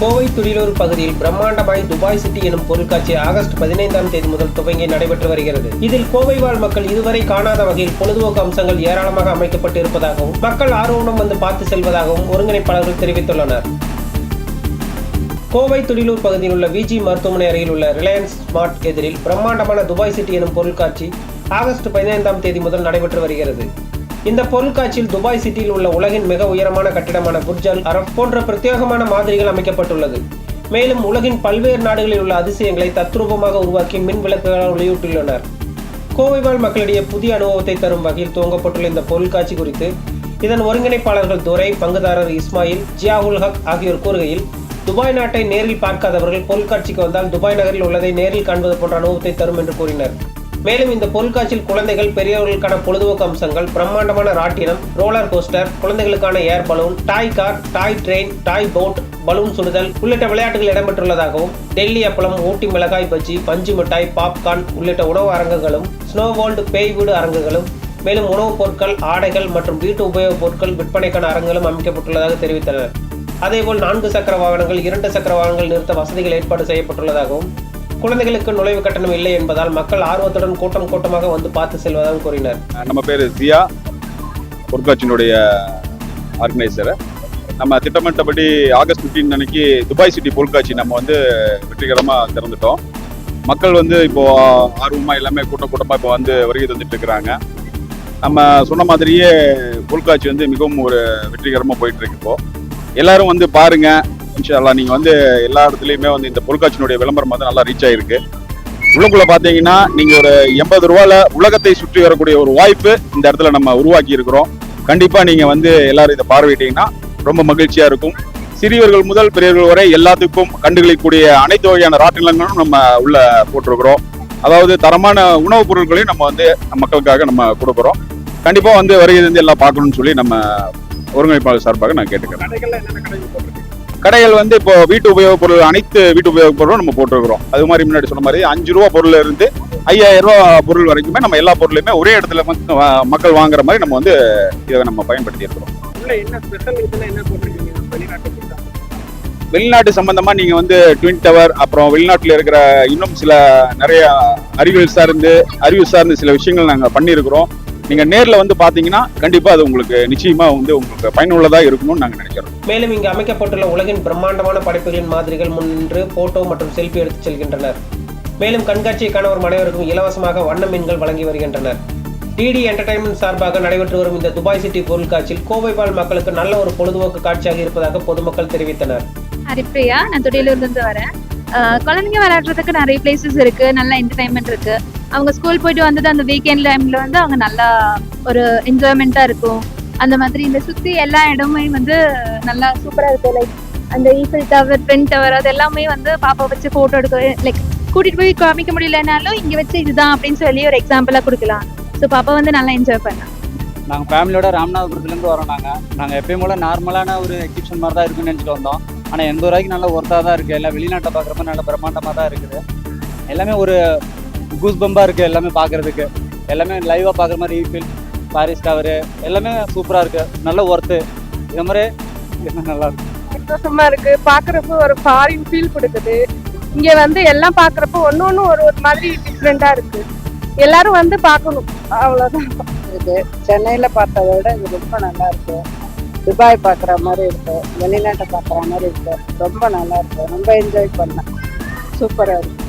கோவை துடிலூர் பகுதியில் பிரம்மாண்டமாய் Dubai city எனும் பொருட்காட்சி ஆகஸ்ட் பதினைந்தாம் தேதி முதல் துவங்கி நடைபெற்று வருகிறது. இதில் கோவை வாழ் மக்கள் இதுவரை காணாத வகையில் பொழுதுபோக்கு அம்சங்கள் ஏராளமாக அமைக்கப்பட்டு இருப்பதாகவும் மக்கள் ஆர்வமுடன் வந்து பார்த்து செல்வதாகவும் ஒருங்கிணைப்பாளர்கள் தெரிவித்துள்ளனர். கோவை துடிலூர் பகுதியில் உள்ள விஜி மருத்துவமனை அருகில் உள்ள ரிலையன்ஸ் ஸ்மார்ட் எதிரில் பிரம்மாண்டமான துபாய் சிட்டி எனும் பொருட்காட்சி ஆகஸ்ட் பதினைந்தாம் தேதி முதல் நடைபெற்று வருகிறது. இந்த பொருட்காட்சியில் துபாய் சிட்டியில் உள்ள உலகின் மிக உயரமான கட்டிடமான புர்ஜல் அரப் போன்ற பிரத்யேகமான மாதிரிகள் அமைக்கப்பட்டுள்ளது. மேலும் உலகின் பல்வேறு நாடுகளில் உள்ள அதிசயங்களை தத்ரூபமாக உருவாக்கி மின் விளக்குகளால் வெளியிட்டுள்ளனர். கோவை வாழ் மக்களிடையே புதிய அனுபவத்தை தரும் வகையில் துவங்கப்பட்டுள்ள இந்த பொருட்காட்சி குறித்து இதன் ஒருங்கிணைப்பாளர்கள் துரை பங்குதாரர் இஸ்மாயில் ஜியாவுல் ஹக் ஆகியோர் கூறுகையில் துபாய் நாட்டை நேரில் பார்க்காதவர்கள் பொருட்காட்சிக்கு வந்தால் துபாய் நகரில் உள்ளதை நேரில் காண்பது போன்ற அனுபவத்தை தரும் என்று கூறினர். மேலும் இந்த பொருட்காட்சியில் குழந்தைகள் பெரியவர்களுக்கான பொழுதுபோக்கு அம்சங்கள் பிரம்மாண்டமான ராட்டினம் ரோலர் கோஸ்டர் குழந்தைகளுக்கான air balloon toy car toy train toy boat balloon சுடுதல் உள்ளிட்ட விளையாட்டுகள் இடம்பெற்றுள்ளதாகவும் டெல்லி அப்பளம் ஊட்டி மிளகாய் பஜ்ஜி பஞ்சு மிட்டாய் பாப்கார்ன் உள்ளிட்ட உணவு அரங்குகளும் ஸ்னோ வேர்ல்டு பேய் வீடு அரங்குகளும் மேலும் உணவுப் பொருட்கள் ஆடைகள் மற்றும் வீட்டு உபயோகப் பொருட்கள் விற்பனைக்கான அரங்குகளும் அமைக்கப்பட்டுள்ளதாக தெரிவித்தனர். அதேபோல் நான்கு சக்கர வாகனங்கள் இரண்டு சக்கர வாகனங்கள் நிறுத்த வசதிகள் ஏற்பாடு செய்யப்பட்டுள்ளதாகவும் குழந்தைகளுக்கு நுழைவு கட்டணம் இல்லை என்பதால் மக்கள் ஆர்வத்துடன் கூட்டம் கூட்டமாக வந்து பார்த்து செல்வதாக கூறினர். நம்ம பேர் ஜியா பொருட்காட்சியினுடைய ஆர்கனைசர் நம்ம திட்டமிட்டபடி ஆகஸ்ட் 15 அன்னைக்கு துபாய் சிட்டி பொருட்காட்சி நம்ம வந்து வெற்றிகரமாக திறந்துட்டோம். மக்கள் வந்து இப்போ ஆர்வமாக எல்லாமே கூட்டம் கூட்டமாக இப்போ வந்து வருகை தந்துட்டு இருக்கிறாங்க. நம்ம சொன்ன மாதிரியே பொருட்காட்சி வந்து மிகவும் ஒரு வெற்றிகரமாக போயிட்டு இருக்கு இப்போ. எல்லாரும் வந்து பாருங்க இன்ஷால்லா நீங்கள் வந்து எல்லா இடத்துலையுமே வந்து இந்த பொருட்காட்சியினுடைய விளம்பரம் வந்து நல்லா ரீச் ஆயிருக்கு. உள்ளுக்குள்ள பார்த்தீங்கன்னா நீங்கள் ஒரு எண்பது ரூபாயில் உலகத்தை சுற்றி வரக்கூடிய ஒரு வாய்ப்பு இந்த இடத்துல நம்ம உருவாக்கி இருக்கிறோம். கண்டிப்பாக நீங்கள் வந்து எல்லாரும் இதை பார்வையிட்டீங்கன்னா ரொம்ப மகிழ்ச்சியாக இருக்கும். சிறியவர்கள் முதல் பெரியவர்கள் வரை எல்லாத்துக்கும் கண்டுகளிக்கக்கூடிய அனைத்து வகையான ராட்டினங்களும் நம்ம உள்ள போட்டிருக்கிறோம். அதாவது தரமான உணவுப் பொருட்களையும் நம்ம வந்து மக்களுக்காக நம்ம கொடுக்குறோம். கண்டிப்பாக வந்து வருகிறது எல்லாம் பார்க்கணும்னு சொல்லி நம்ம ஒருங்கிணைப்பாளர் சார்பாக நான் கேட்டுக்கிறேன். கடைகள் வந்து இப்போ வீட்டு உபயோகப் பொருள் அனைத்து வீட்டு உபயோகப் பொருளும் நம்ம போட்டிருக்கிறோம். அது மாதிரி முன்னாடி சொன்ன மாதிரி அஞ்சு ரூபா பொருள்ல இருந்து ஐயாயிரம் ரூபா பொருள் வரைக்குமே நம்ம எல்லா பொருளையுமே ஒரே இடத்துல மக்கள் வாங்குற மாதிரி நம்ம வந்து இதை நம்ம பயன்படுத்தி இருக்கிறோம் வெளிநாட்டு சம்பந்தமா நீங்க வந்து ட்வின் டவர் அப்புறம் வெளிநாட்டுல இருக்கிற இன்னும் சில நிறைய அறிவியல் சார்ந்து அறிவு சார்ந்து சில விஷயங்கள் நாங்க பண்ணியிருக்கிறோம். நீங்க நேர்ல வந்து பாத்தீங்கன்னா கண்டிப்பா அது உங்களுக்கு நிச்சயமா வந்து உங்களுக்கு பயனுள்ளதா இருக்கணும்னு நாங்க நினைக்கிறோம். மேலும் இங்கு அமைக்கப்பட்டுள்ள உலகின் பிரம்மாண்டமான படைப்புகளின் மாதிரிகள் முன் நின்று போட்டோ மற்றும் செல்ஃபி எடுத்துச் செல்கின்றனர். மேலும் கண்காட்சியை காணவரும் அனைவருக்கும் இலவசமாக வண்ண மீன்கள் வழங்கி வருகின்றனர். டிடி என்டர்டைன்மெண்ட் சார்பாக நடைபெற்று வரும் இந்த துபாய் சிட்டி பொருட்காட்சியில் கோவை வாழ் மக்களுக்கு நல்ல ஒரு பொழுதுபோக்கு காட்சியாக இருப்பதாக பொதுமக்கள் தெரிவித்தனர். ஹரிப்ரியா நான் துடியலூர்ல இருந்து வரேன். குழந்தைங்க விளையாடுறதுக்கு நிறைய பிளேசஸ் இருக்கு நல்ல என்டர்டைன்மெண்ட் இருக்கு. அவங்க ஸ்கூல் போயிட்டு வந்தது அந்த வீக்கெண்ட் டைம்ல வந்து அவங்க நல்லா ஒரு என்ஜாய்மெண்ட்டாக இருக்கும். அந்த மாதிரி இந்த சுத்தி எல்லா இடமுமே வந்து நல்லா சூப்பரா இருக்கும் லைக் அந்த ஈஃபில் டவர் ட்ரெண்ட் டவர் அது எல்லாமே வந்து பாப்பா வச்சு போட்டோ எடுக்க லைக் கூட்டிட்டு போய் காமிக்க முடியலனாலும் இங்க வச்சு இதுதான் அப்படின்னு சொல்லி ஒரு எக்ஸாம்பிளா கொடுக்கலாம். ஸோ பாப்பா வந்து நல்லா என்ஜாய் பண்ணலாம் நாங்கள் ஃபேமிலியோட ராமநாதபுரத்துலேருந்து வரோம் நாங்கள் நாங்கள் எப்பயும் போல நார்மலான ஒரு எக்ஸிபிஷன் மாதிரி தான் இருக்குன்னு நினச்சிட்டு வந்தோம். ஆனால் எண்பது ரூபாய்க்கு நல்ல ஒர்த்தாக தான் இருக்குது எல்லாம் வெளிநாட்டை பார்க்குறப்ப நல்ல பிரம்மாண்டமாக தான் இருக்குது. எல்லாமே ஒரு கூஸ் பம்பாக இருக்குது எல்லாமே பார்க்குறதுக்கு எல்லாமே லைவாக பார்க்குற மாதிரி ஈஃபில் பாரிஸ் டவரு எல்லாமே சூப்பராக இருக்குது நல்ல ஒர்த்து இது மாதிரி நல்லா இருக்கு? சந்தோஷமா இருக்கு. பாக்குறப்ப ஒரு ஃபாரின் ஃபீல் கொடுக்குது. இங்க வந்து எல்லாம் பாக்குறப்ப ஒண்ணு ஒண்ணு ஒரு ஒரு மாதிரி டிஃப்ரெண்டா இருக்கு. எல்லாரும் வந்து பார்க்கணும். அவ்வளவுதான். இருக்கு சென்னையில பார்த்ததை விட இது ரொம்ப நல்லா இருக்கு. துபாய் பார்க்குற மாதிரி இருக்கு. வெளிநாட்டை பார்க்குற மாதிரி இருக்கு. ரொம்ப நல்லா இருக்கு. ரொம்ப என்ஜாய் பண்ணேன். சூப்பரா இருக்கு.